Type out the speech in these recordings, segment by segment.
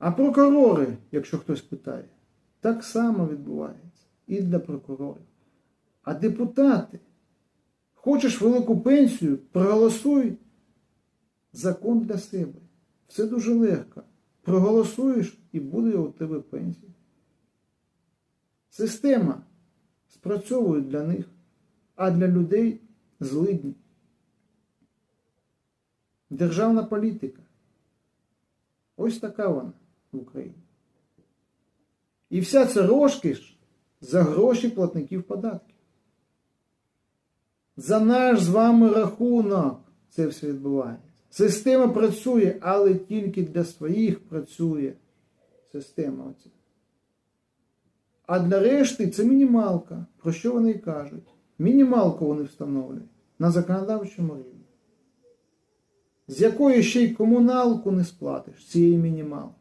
А прокурори, якщо хтось питає, так само відбувається і для прокурорів. А депутати, хочеш велику пенсію, проголосуй закон для себе. Все дуже легко. Проголосуєш і буде у тебе пенсія. Система спрацьовує для них, а для людей злидні. Державна політика. Ось така вона в Україні. І вся ця розкіш за гроші платників податків. За наш з вами рахунок це все відбувається. Система працює, але тільки для своїх працює система. Оця. А для решти це мінімалка. Про що вони і кажуть? Мінімалку вони встановлюють на законодавчому рівні. З якої ще й комуналку не сплатиш цієї мінімалки.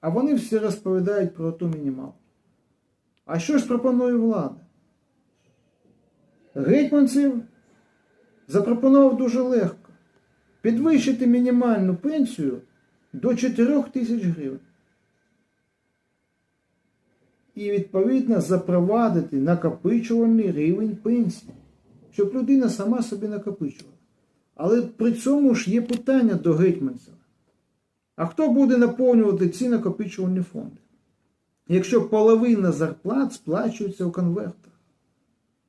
А вони всі розповідають про ту мінімалку. А що ж пропонує влада? Гетьманцев запропонував дуже легко підвищити мінімальну пенсію до 4 тисяч гривень. І відповідно запровадити накопичувальний рівень пенсії, щоб людина сама собі накопичувала. Але при цьому ж є питання до гетьманцева. А хто буде наповнювати ці накопичувальні фонди? Якщо половина зарплат сплачується у конвертах?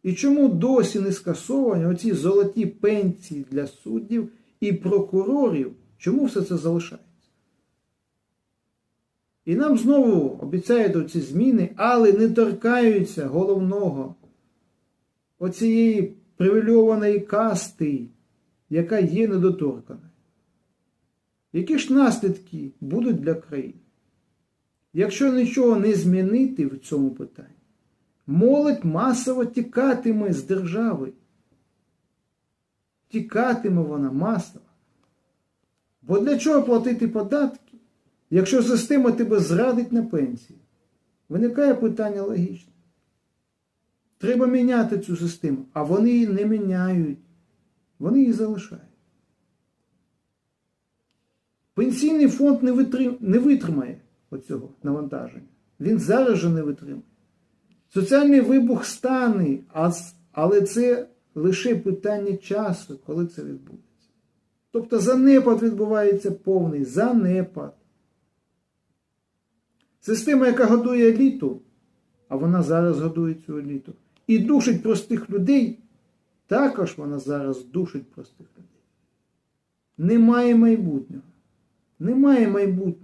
І чому досі не скасовані оці золоті пенсії для суддів і прокурорів? Чому все це залишається? І нам знову обіцяють ці зміни, але не торкаються головного оцієї привільованої касти, яка є недоторканою. Які ж наслідки будуть для країни? Якщо нічого не змінити в цьому питанні, молодь масово тікатиме з держави. Тікатиме вона масово. Бо для чого платити податки, якщо система тебе зрадить на пенсії? Виникає питання логічне. Треба міняти цю систему, а вони її не міняють. Вони її залишають. Пенсійний фонд не, витрим... не витримає оцього навантаження. Він зараз же не витримає. Соціальний вибух стане, але це лише питання часу, коли це відбудеться. Тобто занепад відбувається повний занепад. Система, яка годує еліту, а вона зараз годує цю еліту, і душить простих людей, також вона зараз душить простих людей. Немає майбутнього. Немає майбутнього.